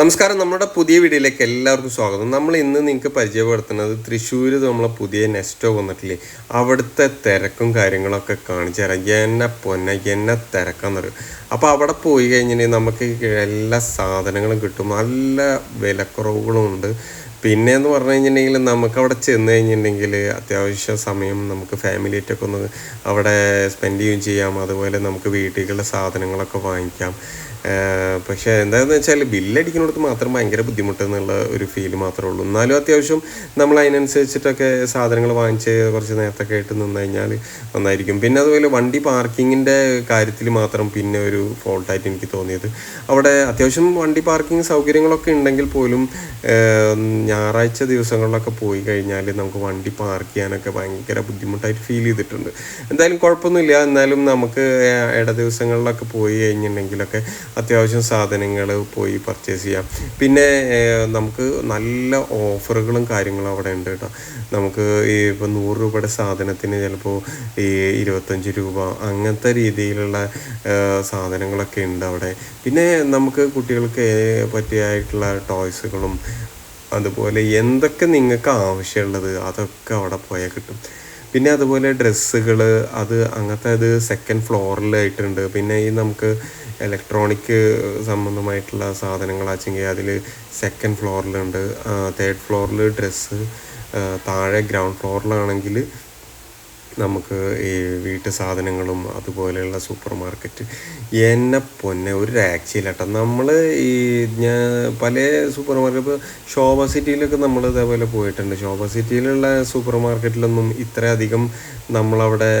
നമസ്കാരം. നമ്മുടെ പുതിയ വീഡിയോയിലേക്ക് എല്ലാവർക്കും സ്വാഗതം. നമ്മൾ ഇന്ന് നിങ്ങൾക്ക് പരിചയപ്പെടുത്തുന്നത് തൃശ്ശൂർ നമ്മളെ പുതിയ നെസ്റ്റോ വന്നിട്ടില്ലേ? അവിടുത്തെ തിരക്കും കാര്യങ്ങളൊക്കെ കാണിച്ചു തരാം. എന്നെ പൊന്ന എന്നെ തിരക്കാന്ന് പറയും അപ്പോൾ അവിടെ പോയി കഴിഞ്ഞിട്ടുണ്ടെങ്കിൽ നമുക്ക് എല്ലാ സാധനങ്ങളും കിട്ടും. നല്ല വിലക്കുറവുകളും ഉണ്ട് പിന്നെ എന്ന് പറഞ്ഞു കഴിഞ്ഞിട്ടുണ്ടെങ്കിൽ നമുക്ക് അവിടെ ചെന്ന് കഴിഞ്ഞിട്ടുണ്ടെങ്കിൽ അത്യാവശ്യ സമയം നമുക്ക് ഫാമിലിയായിട്ടൊക്കെ ഒന്ന് അവിടെ സ്പെൻഡ് ചെയ്യുകയും ചെയ്യാം. അതുപോലെ നമുക്ക് വീട്ടിലുള്ള സാധനങ്ങളൊക്കെ വാങ്ങിക്കാം. പക്ഷേ എന്താണെന്ന് വെച്ചാൽ ബില്ലടിക്കുന്നിടത്ത് മാത്രം ഭയങ്കര ബുദ്ധിമുട്ട് എന്നുള്ള ഒരു ഫീൽ മാത്രമേ ഉള്ളൂ. എന്നാലും അത്യാവശ്യം നമ്മൾ അതിനനുസരിച്ചിട്ടൊക്കെ സാധനങ്ങൾ വാങ്ങിച്ച് കുറച്ച് നേരത്തൊക്കെ ആയിട്ട് നിന്ന് കഴിഞ്ഞാൽ നന്നായിരിക്കും. പിന്നെ അതുപോലെ വണ്ടി പാർക്കിങ്ങിന്റെ കാര്യത്തിൽ മാത്രം പിന്നെ ഒരു ഫോൾട്ടായിട്ട് എനിക്ക് തോന്നിയത്. അവിടെ അത്യാവശ്യം വണ്ടി പാർക്കിംഗ് സൗകര്യങ്ങളൊക്കെ ഉണ്ടെങ്കിൽ പോലും ഞായറാഴ്ച ദിവസങ്ങളിലൊക്കെ പോയി കഴിഞ്ഞാൽ നമുക്ക് വണ്ടി പാർക്ക് ചെയ്യാനൊക്കെ ഭയങ്കര ബുദ്ധിമുട്ടായിട്ട് ഫീൽ ചെയ്തിട്ടുണ്ട്. എന്തായാലും കുഴപ്പമൊന്നുമില്ല. എന്നാലും നമുക്ക് ഇട ദിവസങ്ങളിലൊക്കെ പോയി കഴിഞ്ഞിട്ടുണ്ടെങ്കിലൊക്കെ അത്യാവശ്യം സാധനങ്ങൾ പോയി പർച്ചേസ് ചെയ്യാം. പിന്നെ നമുക്ക് നല്ല ഓഫറുകളും കാര്യങ്ങളും അവിടെ ഉണ്ട് കേട്ടോ. നമുക്ക് ഈ ഇപ്പോൾ നൂറ് രൂപയുടെ സാധനത്തിന് ചിലപ്പോൾ ഈ ഇരുപത്തഞ്ച് രൂപ അങ്ങനത്തെ രീതിയിലുള്ള സാധനങ്ങളൊക്കെ ഉണ്ട് അവിടെ. പിന്നെ നമുക്ക് കുട്ടികൾക്ക് പറ്റിയായിട്ടുള്ള ടോയ്സുകളും അതുപോലെ എന്തൊക്കെ നിങ്ങൾക്ക് ആവശ്യമുള്ളത് അതൊക്കെ അവിടെ പോയാൽ കിട്ടും. പിന്നെ അതുപോലെ ഡ്രസ്സുകൾ അത് അങ്ങനത്തെ അത് സെക്കൻഡ് ഫ്ലോറിലായിട്ടുണ്ട് പിന്നെ ഈ നമുക്ക് ഇലക്ട്രോണിക് സംബന്ധമായിട്ടുള്ള സാധനങ്ങളാച്ചെങ്കിൽ അതിൽ സെക്കൻഡ് ഫ്ലോറിലുണ്ട് തേർഡ് ഫ്ലോറിൽ ഡ്രസ്സ് താഴെ ഗ്രൗണ്ട് ഫ്ലോറിലാണെങ്കിൽ നമുക്ക് ഈ വീട്ടു സാധനങ്ങളും അതുപോലെയുള്ള സൂപ്പർ മാർക്കറ്റ് എന്നെ പൊന്നെ ഒരു രാക്ഷയില്ല കേട്ടോ നമ്മൾ ഈ ഞാൻ പല സൂപ്പർ മാർക്കറ്റ് ഇപ്പോൾ ശോഭ സിറ്റിയിലൊക്കെ നമ്മൾ ഇതേപോലെ പോയിട്ടുണ്ട്. ശോഭ സിറ്റിയിലുള്ള സൂപ്പർ മാർക്കറ്റിലൊന്നും ഇത്രയധികം നമ്മളവിടെ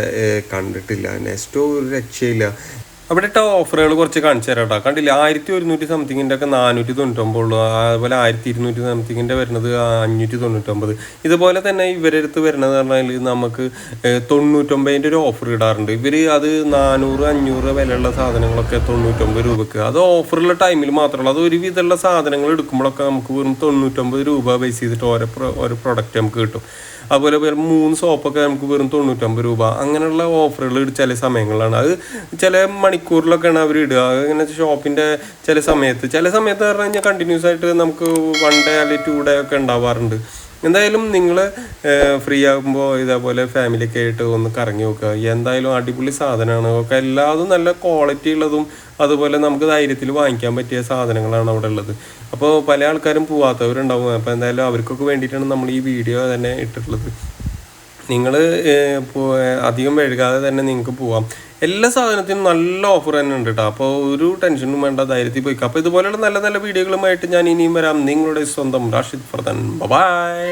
കണ്ടിട്ടില്ല. നെക്സ്റ്റോ ഒരു രക്ഷയില്ല. അവിടെ ഇട്ട ഓഫറുകൾ കുറച്ച് കാണിച്ചു തരാം കേട്ടോ. കണ്ടില്ല ആയിരത്തി ഒരുന്നൂറ്റി സംതിങ്ങിന്റെ ഒക്കെ നാനൂറ്റി തൊണ്ണൂറ്റൊമ്പത് ഉള്ളൂ. അതുപോലെ ആയിരത്തി ഇരുന്നൂറ്റി സംതിങ്ങിന്റെ വരുന്നത് അഞ്ഞൂറ്റി തൊണ്ണൂറ്റൊമ്പത്. ഇതുപോലെ തന്നെ ഇവരടുത്ത് വരുന്നത് പറഞ്ഞാൽ നമുക്ക് തൊണ്ണൂറ്റൊമ്പതിന്റെ ഒരു ഓഫർ ഇടാറുണ്ട്. ഇവർ അത് നാനൂറ് അഞ്ഞൂറ് വിലയുള്ള സാധനങ്ങളൊക്കെ തൊണ്ണൂറ്റൊമ്പത് രൂപയ്ക്ക് അത് ഓഫറുള്ള ടൈമിൽ മാത്രമല്ല അത് ഒരുവിധമുള്ള സാധനങ്ങൾ എടുക്കുമ്പോഴൊക്കെ നമുക്ക് വെറും തൊണ്ണൂറ്റൊമ്പത് രൂപ ബേസ് ചെയ്തിട്ട് ഓരോ ഓരോ പ്രൊഡക്റ്റ് നമുക്ക് കിട്ടും. അതുപോലെ വെറും മൂന്ന് സോപ്പൊക്കെ നമുക്ക് വെറും തൊണ്ണൂറ്റൊമ്പത് രൂപ. അങ്ങനെയുള്ള ഓഫറുകൾ ചില സമയങ്ങളിലാണ്. അത് ചില മണിക്കൂറിലൊക്കെയാണ് അവർ ഇടുക. ഇങ്ങനെ ഷോപ്പിന്റെ ചില സമയത്ത്. ചില സമയത്ത് പറഞ്ഞു കഴിഞ്ഞാൽ കണ്ടിന്യൂസ് ആയിട്ട് നമുക്ക് വൺ ഡേ അല്ലെങ്കിൽ ടു ഡേ ഒക്കെ ഉണ്ടാവാറുണ്ട്. എന്തായാലും നിങ്ങൾ ഫ്രീ ആകുമ്പോൾ ഇതേപോലെ ഫാമിലിയൊക്കെ ആയിട്ട് ഒന്ന് കറങ്ങി നോക്കുക. എന്തായാലും അടിപൊളി സാധനമാണ്. ഒക്കെ എല്ലാതും നല്ല ക്വാളിറ്റി ഉള്ളതും അതുപോലെ നമുക്ക് ധൈര്യത്തിൽ വാങ്ങിക്കാൻ പറ്റിയ സാധനങ്ങളാണ് അവിടെ ഉള്ളത്. അപ്പോൾ പല ആൾക്കാരും പോവാത്തവരുണ്ടാവും. അപ്പോൾ എന്തായാലും അവർക്കൊക്കെ വേണ്ടിയിട്ടാണ് നമ്മൾ ഈ വീഡിയോ തന്നെ ഇട്ടിട്ടുള്ളത്. നിങ്ങൾ അധികം വൈകാതെ തന്നെ നിങ്ങൾക്ക് പോവാം. എല്ലാ സാധനത്തിനും നല്ല ഓഫർ തന്നെ ഉണ്ട് കേട്ടോ അപ്പോൾ ഒരു ടെൻഷനും വേണ്ട ധൈര്യത്തിൽ പോയിക്കാം. അപ്പോൾ ഇതുപോലെയുള്ള നല്ല നല്ല വീഡിയോകളുമായിട്ട് ഞാൻ ഇനിയും വരാം. നിങ്ങളുടെ സ്വന്തം റാഷിദ് ഫർദൻ. ബൈ